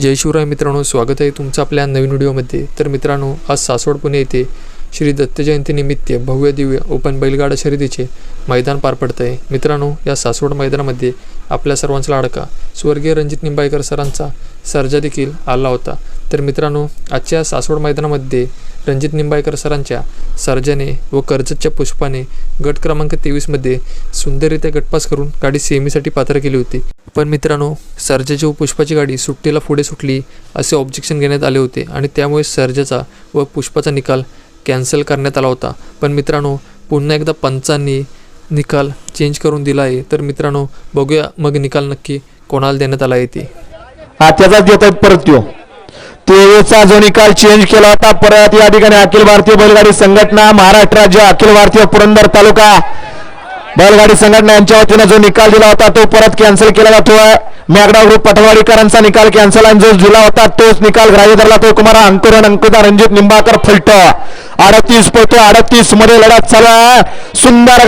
जय शिवराय मित्रांनो स्वागत आहे तुमचं आपल्या नवीन व्हिडिओमध्ये. तर मित्रांनो आज सासवड पुणे येथे श्री दत्त जयंतीनिमित्त भव्य दिव्य ओपन बैलगाडा शर्यतीचे मैदान पार पडत आहे मित्रांनो या सासवड मैदानामध्ये आपल्या सर्वांचा लाडका स्वर्गीय रणजित निंबाळकर सरांचा सर्जा देखील आला होता. तर मित्रांनो आजच्या सासवड मैदानामध्ये रणजित निंबाळकर सरांच्या सर्जाने व कर्जतच्या पुष्पाने गट क्रमांक तेवीसमध्ये सुंदररित्या गटपास करून गाडी सेमीसाठी पात्र केली होती. पण मित्रांनो सर्जाची व पुष्पाची गाडी सुट्टीला पुढे सुटली असे ऑब्जेक्शन घेण्यात आले होते आणि त्यामुळे सर्जाचा व पुष्पाचा निकाल कॅन्सल करण्यात आला होता. पण मित्रांनो पुन्हा एकदा पंचांनी निकाल चेंज करून दिला आहे. तर मित्रांनो बघूया मग निकाल नक्की कोणाला देण्यात आला आहे ते. हा त्याचाच देत आहेत परत येऊ तेवीसचा जो निकाल चेंज केला होता परत या ठिकाणी अखिल भारतीय बैलगाडी संघटना महाराष्ट्र राज्य अखिल भारतीय पुरंदर तालुका बैलगाडी संघटना यांच्या वतीनं जो निकाल दिला होता तो परत कॅन्सल केला जातो मॅगडा ग्रुप पटवाडीकरांचा निकाल कॅन्सल आणि जो दिला होता तोच निकाल ग्राह्य धरला तो कुमार अंकुरन अंकुता रणजित निंबाकर फलट. अडतीस पोतो अडतीसमध्ये लढत चालू आहे. सुंदर